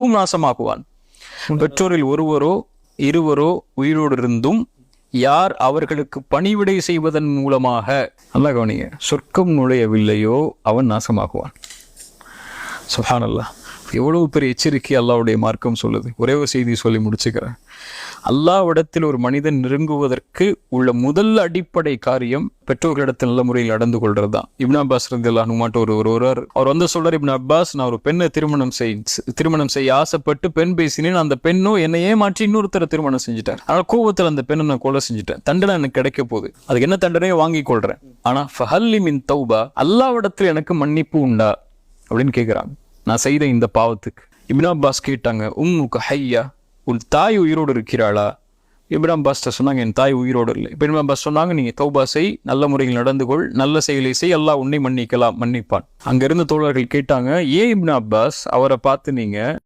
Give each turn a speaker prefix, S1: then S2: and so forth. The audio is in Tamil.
S1: நாசமாக்குவான் பெற்றோரில் ஒருவரோ இருவரோ உயிரோடு இருந்தும் யார் அவர்களுக்கு பணிவிடை செய்வதன் மூலமாக நல்லா கவனிங்க சொர்க்கம் நுழையவில்லையோ அவன் நாசமாக்குவான். சுஹானல்லா எவ்வளவு பெரிய எச்சரிக்கை அல்லாவுடைய மார்க்கம் சொல்லுது. ஒரே ஒரு செய்தி சொல்லி முடிச்சுக்கிறேன். அல்லாவிடத்தில் ஒரு மனிதன் நெருங்குவதற்கு உள்ள முதல் அடிப்படை காரியம் பெற்றோர்களிடத்தில் நல்ல முறையில் நடந்து கொள்றது தான் இப்னா அப்பாஸ் ரந்தில்லாஹு மாட்டு ஒரு ஒருவர் அவர் வந்து சொல்றார் இப்னா அப்பாஸ் நான் ஒரு பெண்ணை திருமணம் செய் திருமணம் செய்ய ஆசைப்பட்டு பெண் பேசினேன். அந்த பெண்ணும் என்னை ஏமாற்றி இன்னொருத்தரை திருமணம் செஞ்சுட்டார். ஆனால் கோவத்தில் அந்த பெண்ணை நான் கொலை செஞ்சுட்டேன். தண்டனை எனக்கு கிடைக்க போகுது. அதுக்கு என்ன தண்டனையை வாங்கி கொள்றேன். ஆனா ஃபஹல்லி மின் தௌபா அல்லாவிடத்தில் எனக்கு மன்னிப்பு உண்டா? அப்படின்னு கேட்குறாங்க நான் செய்த இந்த பாவத்துக்கு. இப்னா அப்பாஸ் கேட்டாங்க உம்முக்கு ஹையா? உன் தாய் உயிரோடு இருக்கிறாளா? இப்ராம் பாஸ்டர் சொன்னாங்க என் தாய் உயிரோடு இல்லை. இப்போ இப்ராம் பாஸ் சொன்னாங்க நீங்கள் தௌபா செய் நல்ல முறையில் நடந்து கொள் நல்ல செயலை செய் எல்லாம் உன்னை மன்னிக்கலாம் மன்னிப்பான். அங்கேருந்து தோழர்கள் கேட்டாங்க ஏன் இப்னா அப்பாஸ்? அவரை பார்த்து நீங்கள்